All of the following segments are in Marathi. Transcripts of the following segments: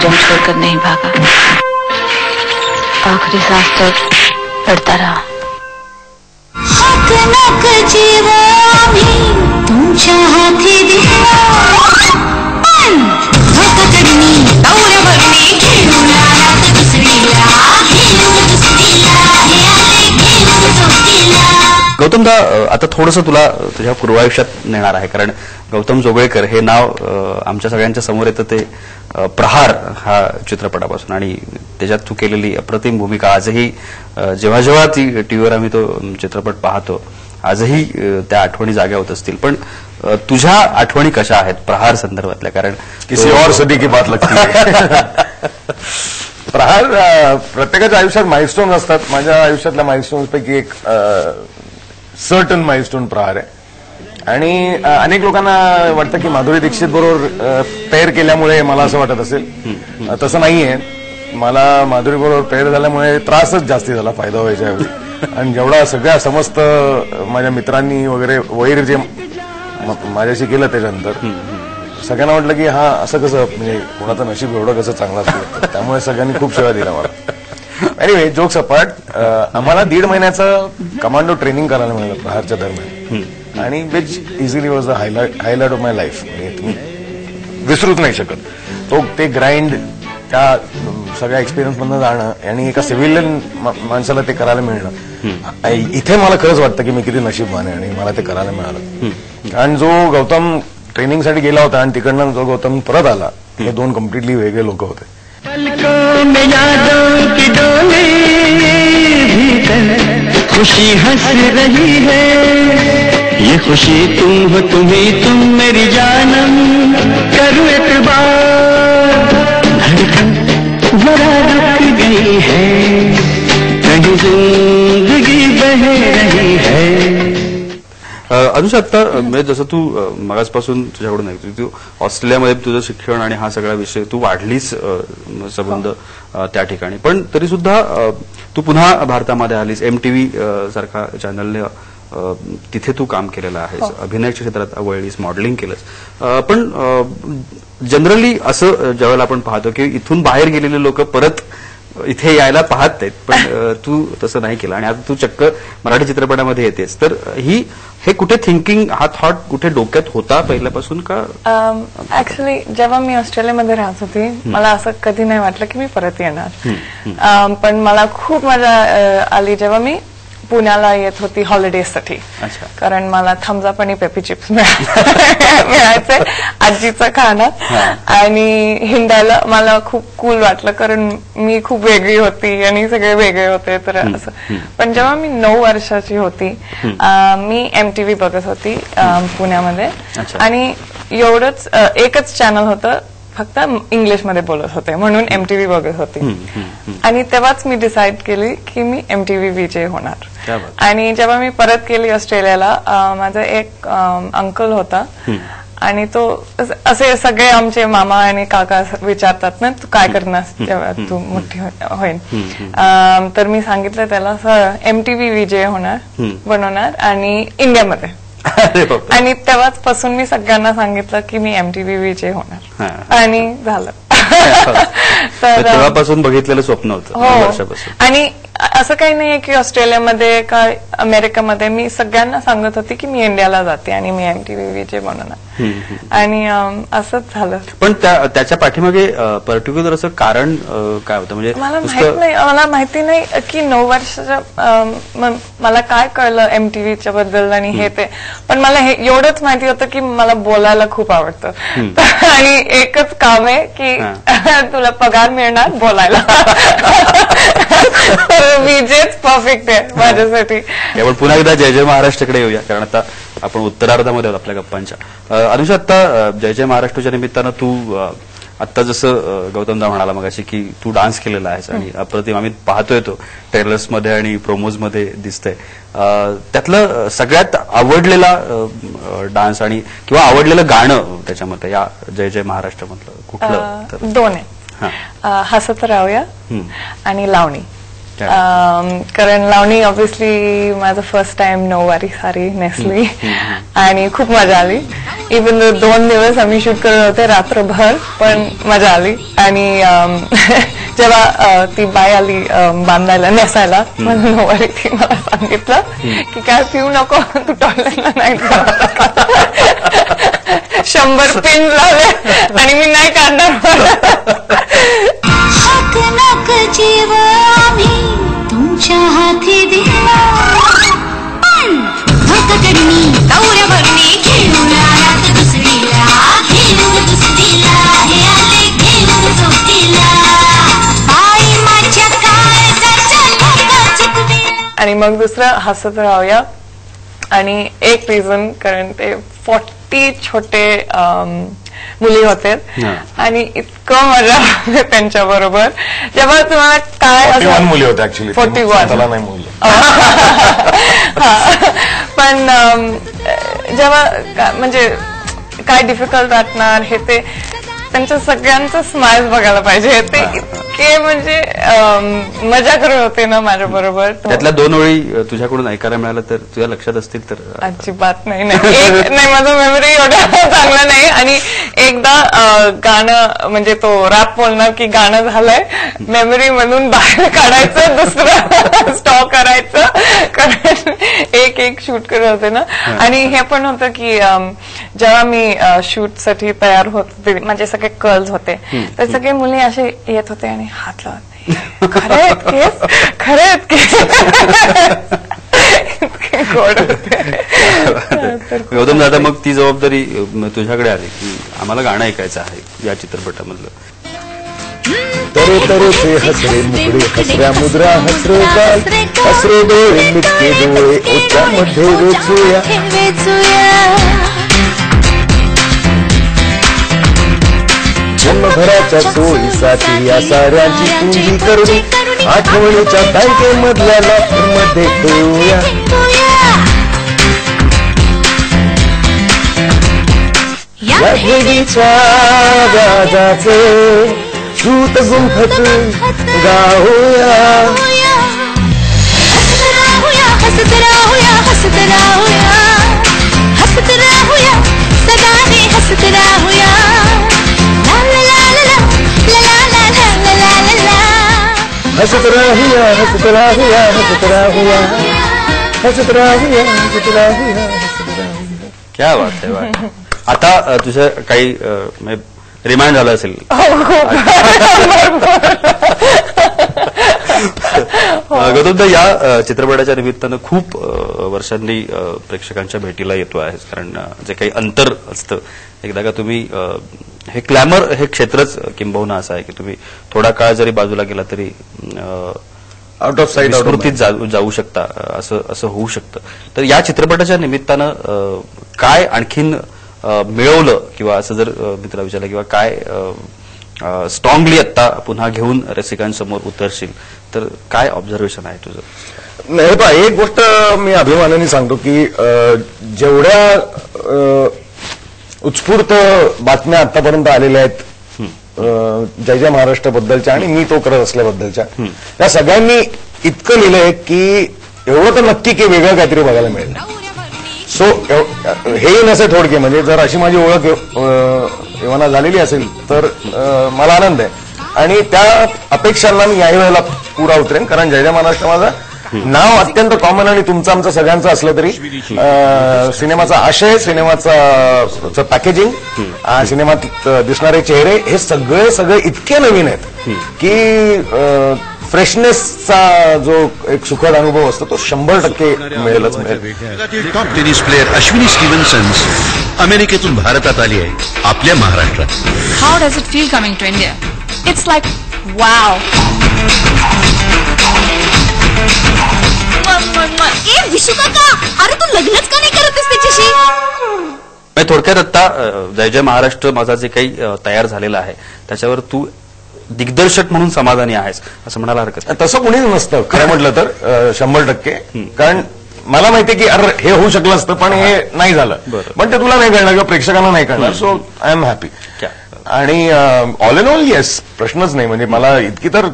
फ्रीडम छोड़कर नहीं भागा आखिरी सांस तक लड़ता रहा. हक नक गौतमदा अ, आता थोडंसं तुला तुझ्या पूर्वायुष्यात नेणार आहे. कारण गौतम जोगळेकर हे नाव आमच्या सगळ्यांच्या समोर येतं ते प्रहार हा चित्रपटापासून. आणि त्याच्यात तू केलेली अप्रतिम भूमिका आजही जेव्हा जेव्हा ती टीव्हीवर आम्ही तो चित्रपट पाहतो आजही त्या आठवणी जाग्या होत असतील. पण तुझ्या आठवणी कशा आहेत प्रहार संदर्भातल्या? कारण किसी और सदी की बात लगती है. प्रहार प्रत्येकाच्या आयुष्यात माइलस्टोन असतात. माझ्या आयुष्यातल्या माइलस्टोन्स पैकी एक सर्टन माइलस्टोन प्रहार आहे. आणि अनेक लोकांना वाटतं की माधुरी दीक्षित बरोबर पेअर केल्यामुळे मला असं वाटत असेल. तसं नाहीये. मला माधुरी बरोबर पेअर झाल्यामुळे त्रासच जास्ती झाला फायदा व्हायच्या आणि जेवढा सगळ्या समस्त माझ्या मित्रांनी वगैरे वैर जे माझ्याशी केलं त्याच्यानंतर सगळ्यांना वाटलं की हा असं कसं म्हणजे कोणाचं नशीब एवढं कसं चांगलं असतं. त्यामुळे सगळ्यांनी खूप सेवा दिला मला एनिवे जोक सपाट अं, आम्हाला दीड महिन्याचं कमांडो ट्रेनिंग करायला मिळालं प्रहारच्या दरम्यान. आणि which easily was a highlight highlight of my life तुम्ही विसरूच नाही शकत. तो ते ग्राइंड त्या सगळ्या एक्सपिरियन्स मधनं जाणं आणि एका सिव्हिलियन माणसाला ते करायला मिळणं. इथे मला खरंच वाटतं की मी किती नशीबवान आहे आणि मला ते करायला मिळालं. आणि जो गौतम ट्रेनिंगसाठी गेला होता आणि तिकडनं जो गौतम परत आला हे दोन कम्प्लिटली वेगळे लोक होते. पलकों यादों की डोली खुशी हंस रही है। ये खुशी तुम हो तुम्ही तुम मेरी जानम। करूँ एतबार धड़कन जरा रुक गई है। कहीं ज़िंदगी बह रही है। अ, अनुषा आता अ, म्हणजे जसं तू अ, मगाचपासून तुझ्याकडून ऐकतो तू ऑस्ट्रेलियामध्ये तुझं शिक्षण आणि हा सगळा विषय तू वाढलीस संबंध अ, त्या ठिकाणी. पण तरी सुद्धा तू पुन्हा भारतामध्ये आलीस. एमटीव्ही सारखा चॅनलने तिथे तू काम केलेलं आहेस. अभिनयाच्या क्षेत्रात वळलीस मॉडेलिंग केलंस. पण जनरली असं ज्यावेळेला आपण पाहतो की इथून बाहेर गेलेले लोक परत इथे यायला पाहत नाहीत पण तू तसं नाही केलं. आणि आता तू चक्क मराठी चित्रपटामध्ये येतेस. तर ही हे कुठे थिंकिंग हा थॉट कुठे डोक्यात होता पहिल्यापासून का? ऍक्च्युली जेव्हा मी ऑस्ट्रेलियामध्ये राहत होती मला असं कधी नाही वाटलं की मी परत येणार. पण मला खूप मजा आली. जेव्हा मी पुण्याला येत होती हॉलिडेजसाठी अच्छा. कारण मला थम्सअप आणि पेपी चिप्स मिळायचे आजीचं खाणं. आणि हिंडायला मला खूप कूल वाटलं कारण मी खूप वेगळी होती आणि सगळे वेगळे होते तर असं. पण जेव्हा मी नऊ वर्षाची होती मी एमटीव्ही बघत होती पुण्यामध्ये. आणि एवढंच एकच चॅनल होतं फक्त इंग्लिशमध्ये बोलत होते म्हणून एमटीव्ही बघत होती. आणि तेव्हाच मी डिसाईड केली की मी एमटीव्ही विजय होणार. आणि जेव्हा मी परत गेली ऑस्ट्रेलियाला माझा एक अंकल होता. आणि तो अस- सगळे आमचे मामा आणि काका विचारतात ना तू काय करणार जेव्हा तू मोठी हो- होईल तर मी सांगितलं त्याला सर एमटीव्ही विजय होणार बनवणार आणि इंडियामध्ये. आणि तेव्हाच पासून मी सगळ्यांना सांगितलं की मी एमटीव्ही विजय होणार. आणि झालं. तर तेव्हापासून बघितलेलं स्वप्न होतं हो. आणि असं काही नाहीये की ऑस्ट्रेलियामध्ये काय अमेरिकेमध्ये मी सगळ्यांना सांगत होती की मी इंडियाला जाते आणि मी एमटीव्ही विजय बनवणार आणि असंच झालं. पण त्या- त्याच्या पाठीमागे पर्टिक्युलर असं कारण काय होतं? म्हणजे मला माहीत नाही मला माहिती नाही की नऊ वर्षाच्या मला काय कळलं एमटीव्हीच्या बद्दल आणि हे ते. पण मला हे एवढंच माहिती होतं की मला बोलायला खूप आवडतं. आणि एकच काम आहे की तुला पगार मिळणार बोलायला. विजेच परफेक्ट आहे माझ्यासाठी. आपण पुन्हा एकदा जय जय महाराष्ट्राकडे येऊया कारण आता आपण उत्तरार्धामध्ये आहोत आपल्या गप्पांच्या. अनुषा आता जय जय महाराष्ट्राच्या निमित्तानं तू अ, आत्ता जसं गौतमदा म्हणाला मगाशी की तू डान्स केलेला आहेस आणि अप्रतिम आम्ही पाहतोय तो ट्रेलर्समध्ये आणि प्रोमोजमध्ये दिसतंय त्यातलं सगळ्यात आवडलेला डान्स आणि किंवा आवडलेलं गाणं त्याच्यामध्ये या जय जय महाराष्ट्रामधलं कुठलं? तर अं, दोन. आहे. हसत राहूया. आणि लावणी. कारण लावणी ऑब्विसली माझं फर्स्ट टाइम नऊवारी सारी नेसली आणि खूप मजा आली. इवन दोन दिवस आम्ही शूट करत होते रात्रभर पण मजा आली. आणि अम, जेव्हा ती बाय आली अम, बांधायला नेसायला म्हणून नऊवारी ती मला सांगितलं की काय पिऊ नको तू टॉयलेटला नाही जात." शंभर पिन लावले आणि मी नाही काढणार. हक नक जीव आम्ही तुमच्या हाती दिला पण धोककडणी दौऱ्यावरणी घेऊन आलात दुसरीला. घेऊन दुसरीला हे आले घेऊन सोबतीला. बाई माझ्या काय आणि मग दुसरं हसत राहूया. आणि एक रिझन कारण ते किती छोटे मुली होते. आणि इतकं मजा होते त्यांच्या बरोबर जेव्हा तुम्हाला काय मुली होते फोर्टी वन. पण जेव्हा म्हणजे काय डिफिकल्ट वाटणार हे ते त्यांच्या सगळ्यांचं स्माइल बघायला पाहिजे. ते इतके म्हणजे मजा करत होते ना माझ्या बरोबर. त्यातल्या दोन ओळी अ, तुझ्याकडून ऐकायला मिळालं तर तुझ्या लक्षात असतील तर अजिबात नाही नाही. माझं मेमरी एवढा चांगला नाही. आणि एकदा गाणं म्हणजे तो रॅप बोलणार की गाणं झालंय मेमरी मधून बाहेर काढायचं दुसरं स्टॉक करायचं. कारण एक एक शूट करत होते ना. आणि हे पण होतं की जेव्हा मी शूटसाठी तयार होत होते माझे सगळे कर्ल्स होते. तर सगळे मुली असे येत होते आणि हात लावत नाही. खरे केस खरे गौतम दादा मग ती जबाबदारी तुझ्याकडे आली की आम्हाला गाणं ऐकायचं आहे या चित्रपटामधलं. तरे तरे से हसरे मुखडे हसऱ्या मुद्रा हसरे गाल हसरे डोळे मिटके डोळे ओठामध्ये वेचूया. घराच्या सोयीसाठी या साऱ्यांची तुम्ही करुणी आठवणीच्या बँकेमधल्या लॉकरमध्ये ठेवूया. या भेटीच्या व्याजाचे सूत गुंफत गाऊया. हसत राहूया हसत राहूया हसत राहूया. हसत राहूया हसत राहूया हसत राहूया हसत राहूया हसत राहूया हसत राहूया क्या बात आहे वा. आता अ, तुझं काही रिमाइंड झालं असेल. गौतमदा या अ, चित्रपटाच्या निमित्तानं खूप अ, वर्षांनी अ, प्रेक्षकांच्या भेटीला येतो आहे कारण अ, जे काही अंतर असतं एकदा का तुम्ही अ, हे क्लॅमर हे क्षेत्रच किंबहुना असं आहे की तुम्ही थोडा काळ जरी बाजूला गेला तरी आउट ऑफ ऑफ विस्मृतीत जाऊ शकता असं असं होऊ शकतं. तर या चित्रपटाच्या निमित्तानं काय आणखीन मिळवलं किंवा असं जर अ, मी तुला विचारलं किंवा काय स्ट्रॉंगली आत्ता पुन्हा घेऊन रसिकांसमोर उतरशील तर काय ऑब्झर्वेशन आहे तुझं? नाही पहा एक गोष्ट मी अभिमानाने सांगतो की जेवढ्या उत्स्फूर्त बातम्या आतापर्यंत आलेल्या आहेत. जय जय महाराष्ट्र बद्दलच्या आणि मी तो करत असल्याबद्दलच्या. त्या सगळ्यांनी इतकं लिहिलंय की एवढं तर नक्की की वेगळं काहीतरी बघायला मिळेल. सो हे नसे थोडके म्हणजे जर अशी माझी ओळख एव्हाना झालेली असेल तर मला आनंद आहे. आणि त्या अपेक्षांना मी याही वेळेला पुरा उतरेन कारण जय जय महाराष्ट्र माझा नाव अत्यंत कॉमन आणि तुमचं आमचं सगळ्यांचं असलं तरी सिनेमाचा आशय सिनेमाचा पॅकेजिंग सिनेमात दिसणारे चेहरे हे सगळे सगळे इतके नवीन आहेत की फ्रेशनेसचा जो एक सुखद अनुभव असतो तो शंभर टक्के मिळेलच मिळेल top tennis player Ashwini Stevensons अमेरिकेतून भारतात आली आहे आपल्या महाराष्ट्रात How does it feel coming to India? It's like, wow. ए विशू काका अरे तू लग्नच का नाही करतेस त्याच्याशी? थोडक्यात आता अ, जय जय महाराष्ट्र माझा जे काही अ, तयार झालेला आहे त्याच्यावर तू दिग्दर्शक म्हणून समाधानी आहेस असं म्हणायला हरकत नाही. तसं कुणीच नसतं खरं म्हटलं तर अं, शंभर टक्के. कारण मला माहितीये की अरे हे होऊ शकलं असतं पण हे नाही झालं. बरं. पण ते तुला नाही कळणार किंवा प्रेक्षकांना नाही कळणार सो आय एम हॅपी क्या? आणि ऑल इन ऑल येस प्रश्नच नाही. म्हणजे मला इतकी तर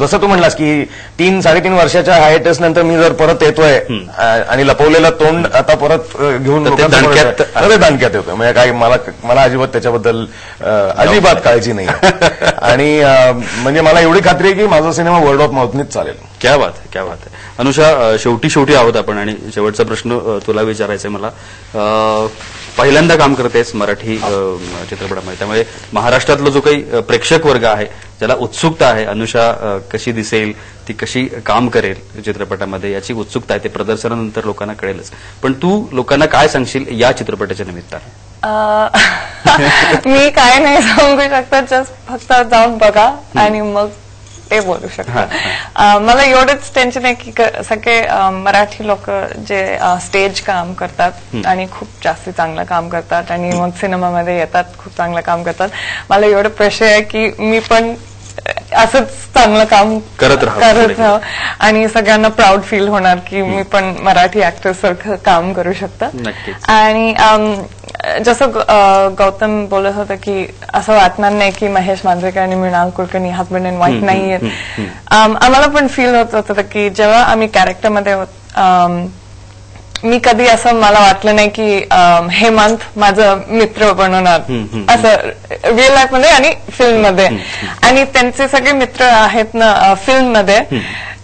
जसं तू म्हणलास की तीन साडेतीन वर्षाच्या हायटेस नंतर मी जर परत येतोय आणि लपवलेलं तोंड आता परत घेऊन तर ते लोकांसमोर दणक्यात- येतोय. म्हणजे काही मला मला अजिबात त्याच्याबद्दल अजिबात काळजी नाही आणि म्हणजे मला एवढी खात्री आहे की माझा सिनेमा वर्ल्ड ऑफ माउथनीच चालेल. क्या बात आहे क्या बात आहे अनुषा शेवटी शेवटी आहोत आपण आणि शेवटचा प्रश्न तुला विचारायचा आहे मला. पहिल्यांदा काम करतेस मराठी चित्रपटामध्ये. त्यामुळे महाराष्ट्रातला जो काही प्रेक्षक वर्ग आहे ज्याला उत्सुकता आहे अनुषा कशी दिसेल ती कशी काम करेल चित्रपटामध्ये याची उत्सुकता आहे ते प्रदर्शनानंतर लोकांना कळेलच. पण तू लोकांना काय सांगशील या चित्रपटाच्या निमित्तानं? मी काय नाही सांगू शकत जस्ट फक्त जाऊन बघा आणि मग ते बोलू शकता मला एवढंच टेन्शन आहे की सगळे मराठी लोक जे स्टेज काम करतात आणि खूप जास्ती चांगलं काम करतात आणि मग सिनेमामध्ये येतात खूप चांगलं काम करतात. मला एवढं प्रेशर आहे की मी पण असंच चांगलं काम करत राहावं आणि सगळ्यांना प्राऊड फील होणार की मी पण मराठी ऍक्टर सारखं काम करू शकता. आणि जसं गौतम बोलत होतं की असं वाटणार नाही की महेश मांजरेकर आणि Mrinal Kulkarni husband and wife um, आम्हाला पण फील होत होतं की जेव्हा आम्ही कॅरेक्टरमध्ये मी कधी असं मला वाटलं नाही की हेमंत माझं मित्र बनवणार. असं रिअल लाईफमध्ये आणि फिल्ममध्ये. आणि त्यांचे सगळे मित्र आहेत ना फिल्ममध्ये.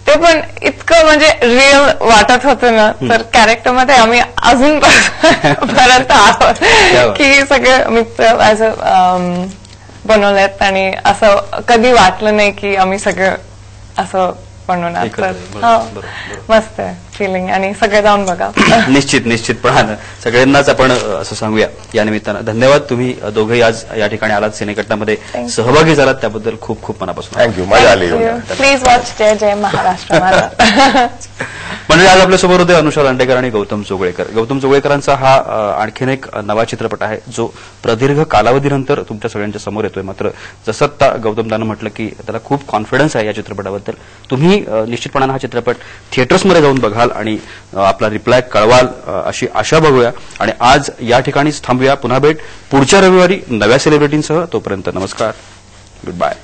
ते पण इतकं म्हणजे रिअल वाटत होतं ना. तर कॅरेक्टरमध्ये आम्ही अजून पर्यंत आहोत. की सगळे मित्र असं बनवलेत. आणि असं कधी वाटलं नाही की आम्ही सगळं असं बरोबर, हो, बरोबर, मस्त आहे फिलिंग आणि सगळे जाऊन बघा. निश्चित निश्चितपणानं सगळ्यांनाच आपण असं सांगूया. या निमित्तानं. धन्यवाद तुम्ही दोघंही आज या ठिकाणी आलात सिनेकट्टामध्ये सहभागी झालात. त्याबद्दल खूप खूप मनापासून थँक्यू मजा आली प्लीज वॉच जय जय महाराष्ट्र. म्हणजे आज आपल्यासमोर होते अनुषा दांडेकर आणि गौतम चोगळेकर. गौतम जोगळेकरांचा हा आणखीन एक नवा चित्रपट आहे जो प्रदीर्घ कालावधीनंतर तुमच्या सगळ्यांच्या समोर येतोय. मात्र जसं आता गौतमदानं म्हटलं की त्याला खूप कॉन्फिडन्स आहे या चित्रपटाबद्दल तुम्ही निश्चितपणानं हा चित्रपट थिएटर्समध्ये जाऊन बघाल आणि आपला रिप्लाय कळवाल अशी आशा बघूया. आणि आज या ठिकाणीच थांबूया. पुन्हा भेट पुढच्या रविवारी नव्या सेलिब्रिटींसह तोपर्यंत नमस्कार. Good bye